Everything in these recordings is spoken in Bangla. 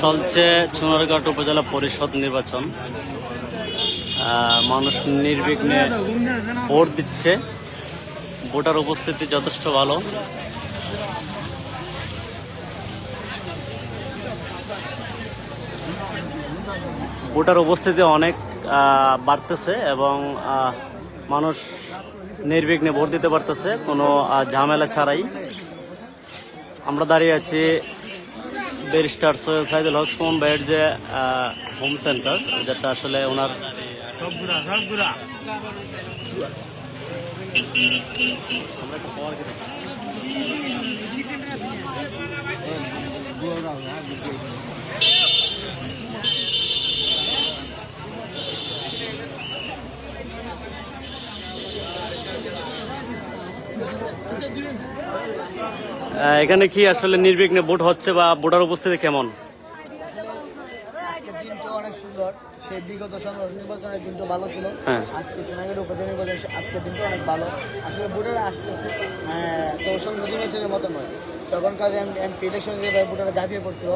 চলছে চুনারঘাট উপজেলা পরিষদ নির্বাচন। মানুষ নির্বিঘ্নে ভোট দিচ্ছে। ভোটার উপস্থিতি যথেষ্ট ভালো। ভোটার উপস্থিতি অনেক বাড়তেছে এবং মানুষ নির্বিঘ্নে ভোট দিতে পারতেছে, কোনো ঝামেলা ছাড়াই। আমরা দাঁড়িয়ে আছি ব্যারিস্টার সৈয়দ সাইদুল হক সুমন ভাইয়ের যে হোম সেন্টার যেটা আসলে ওনার এখানে কি আসলে নির্বিঘ্নে ভোট হচ্ছে বা ভোটার উপস্থিতি কেমন? আজকের দিনটা অনেক সুন্দর। সেই বিগত নির্বাচনের তো ভালো ছিল। হ্যাঁ। আজকে চুনাগের উপজেলা নির্বাচন আজকের দিনটা অনেক ভালো। আসলে ভোটার আসতেছে তো সংসদ নির্বাচনের মতো নয়। তখনকার এমপি ইলেকশন যে ভোটাররা ঝাঁপিয়ে পড়ছিল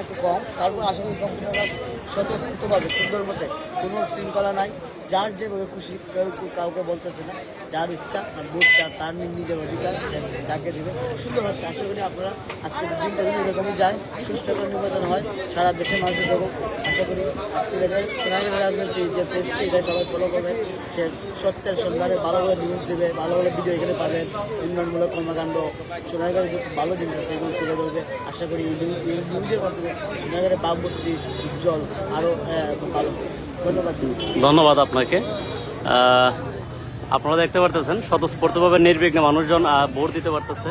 একটু কম। তারপর আশা করি কম্পিউটাররা স্বতঃস্ফূর্তভাবে, সুন্দর মতে কোনো শৃঙ্খলা নাই। যার যেভাবে খুশি কেউ কেউ কাউকে বলতেছে না। যার ইচ্ছা আর ভোট তার- নিজের অধিকার ডাকে দেবে। সুন্দর হচ্ছে। আশা করি আপনারা আজকের দিনটা যদি এরকমই যায়, সুষ্ঠু নির্বাচন হয়, সারা দেশের মানুষের দেবো আশা করি সিলেটের সোনালী রাজনীতি যে পেজটি এটা সবাই ফলো করবে। সে সত্যের সন্ধানে ভালো ভালো নিউজ দেবে, ভালো ভালো ভিডিও এখানে পাবেন। উন্নয়নমূলক কর্মকাণ্ড সোনাইগাঁড়ের যে ভালো জিনিস আছে এগুলো তুলে ধরবে আশা করি এই এই নিউজের মাধ্যমে শ্রীনগরের ভাবমূর্তি উজ্জ্বল আরও ভালো। ধন্যবাদ ধন্যবাদ আপনাকে। আপনারা দেখতে পারতেছেন, স্বতঃস্ফূর্তভাবে নির্বিঘ্নে মানুষজন ভোট দিতে পারতেছে।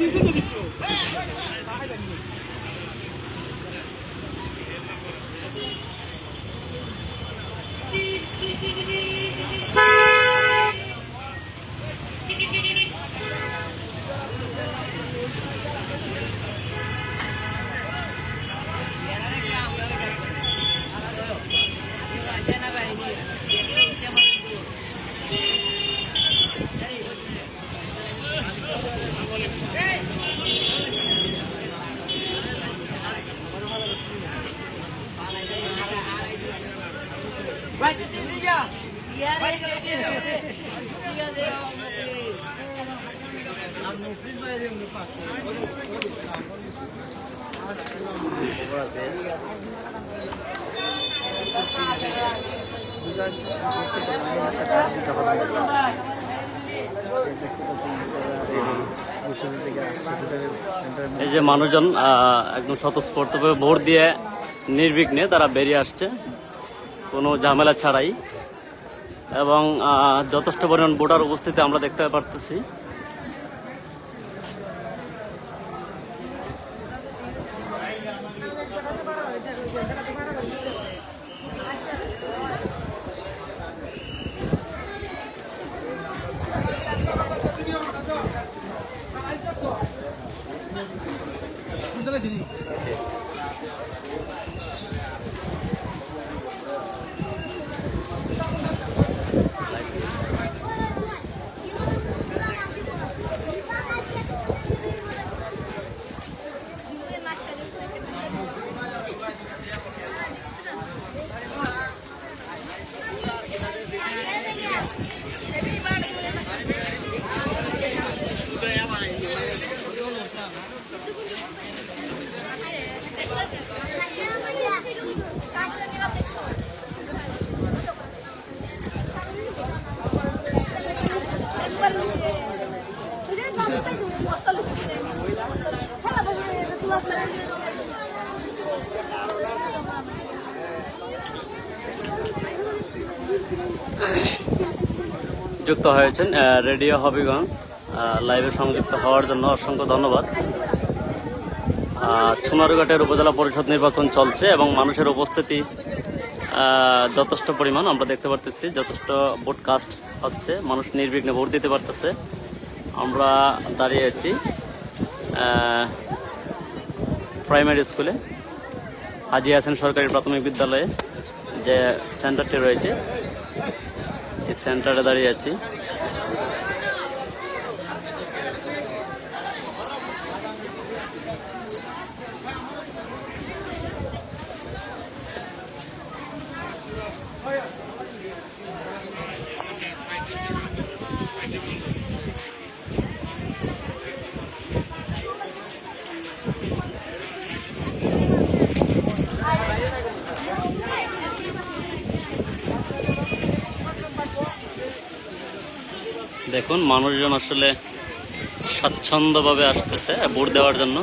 수 있으면 됐죠. এই যে মানুষজন একদম স্বতঃস্ফূর্তভাবে ভোট দিয়ে নির্বিঘ্নে তারা বেরিয়ে আসছে। কোনো ঝামেলা ছাড়াই এবং যথেষ্ট পরিমাণ ভোটার উপস্থিতি আমরা দেখতে পারতেছি। যুক্ত হয়েছেন রেডিও হবিগঞ্জ লাইভে সংযুক্ত হওয়ার জন্য অসংখ্য ধন্যবাদ। আহ, সোনারুঘাটের উপজেলা পরিষদ নির্বাচন চলছে এবং মানুষের উপস্থিতি যথেষ্ট পরিমাণ আমরা দেখতে পারতেছি যথেষ্ট ভোট কাস্ট হচ্ছে মানুষ নির্বিঘ্নে ভোট দিতে পারতেছে। আমরা দাঁড়িয়ে আছি প্রাইমারি স্কুলে হাজি হাসান সরকারি প্রাথমিক বিদ্যালয়ে যে সেন্টারটি রয়েছে সেন্টারে দাঁড়িয়ে আছি। দেখুন মানুষজন আসলে স্বাচ্ছন্দ্যভাবে আসতেছে ভোট দেওয়ার জন্য।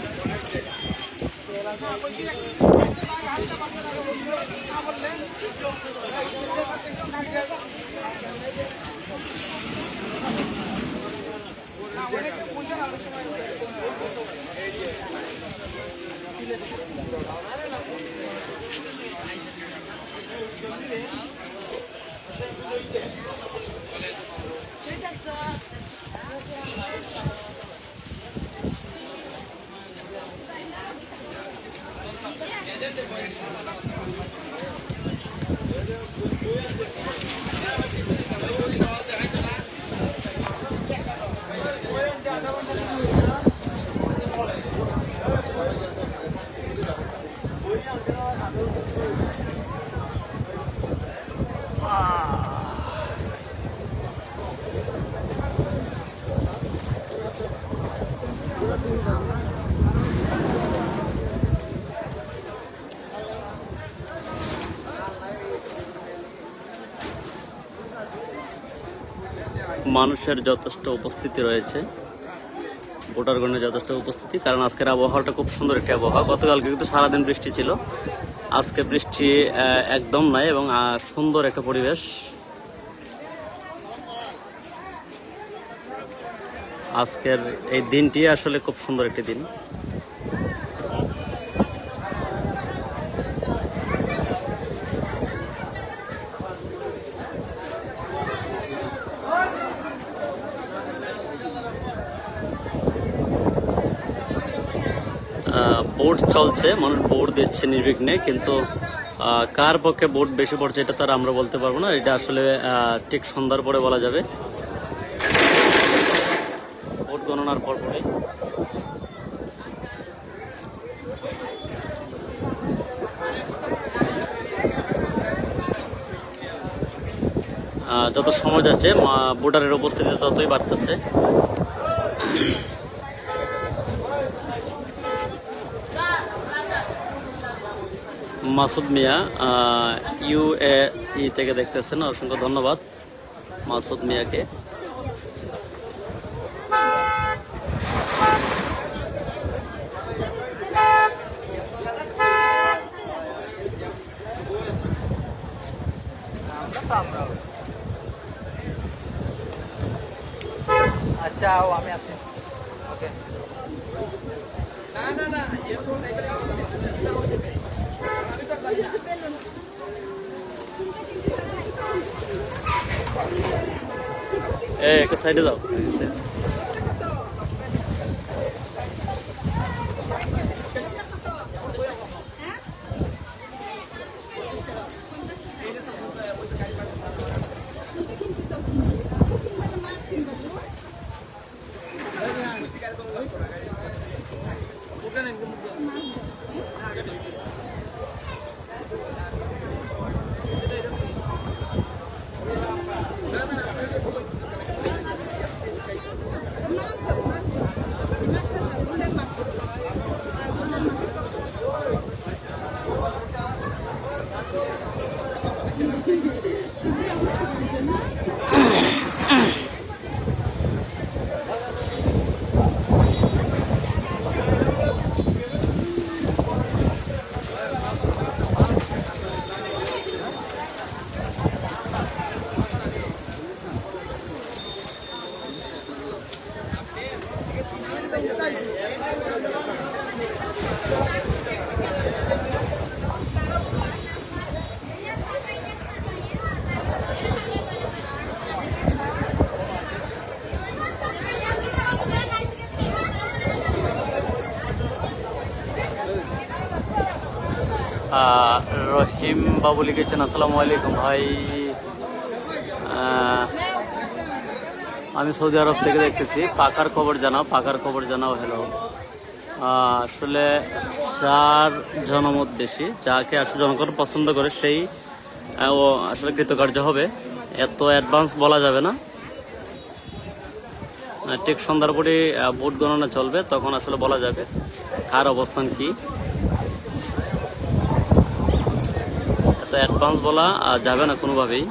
মানুষের যথেষ্ট উপস্থিতি রয়েছে। ভোটারগণের যথেষ্ট উপস্থিতি, কারণ আজকের আবহাওয়াটা খুব সুন্দর একটি আবহাওয়া। গতকালকে কিন্তু সারাদিন বৃষ্টি ছিল। আজকে বৃষ্টি একদম নাই এবং সুন্দর একটা পরিবেশ। আজকের এই দিনটি আসলে খুব সুন্দর একটি দিন আহ, ভোট চলছে, মানুষ ভোট দিচ্ছে নির্বিঘ্নে, কিন্তু কার পক্ষে ভোট বেশি পড়ছে এটা তার আমরা বলতে পারব না। এটা আসলে ঠিক সন্ধ্যার পরে বলা যাবে। ভোট গণনার পর পরে যত সময় যাচ্ছে ভোটারের উপস্থিতি ততই বাড়তেছে। মাসুদ মিয়া ইউ এ ই থেকে দেখতেছেন অসংখ্য ধন্যবাদ মাসুদ মিয়াকে। আচ্ছা ও আমি আছি। ওকে এ একটা সাইডে যাও। বাবু লিখেছেন আসসালামু আলাইকুম ভাই। আমি সৌদি আরব থেকে দেখতেছি পাকার খবর জানাও পাকার খবর জানাও হ্যালো আসলে চার জনমত বেশি, যাকে আসলে জনগণ পছন্দ করে সেই ও আসলে কৃতকার্য হবে। এত অ্যাডভান্স বলা যাবে না। ঠিক সন্ধ্যার পরে ভোট গণনা চলবে, তখন আসলে বলা যাবে কার অবস্থান কি। অ্যাডভান্স বলা যাবে না কোনোভাবেই।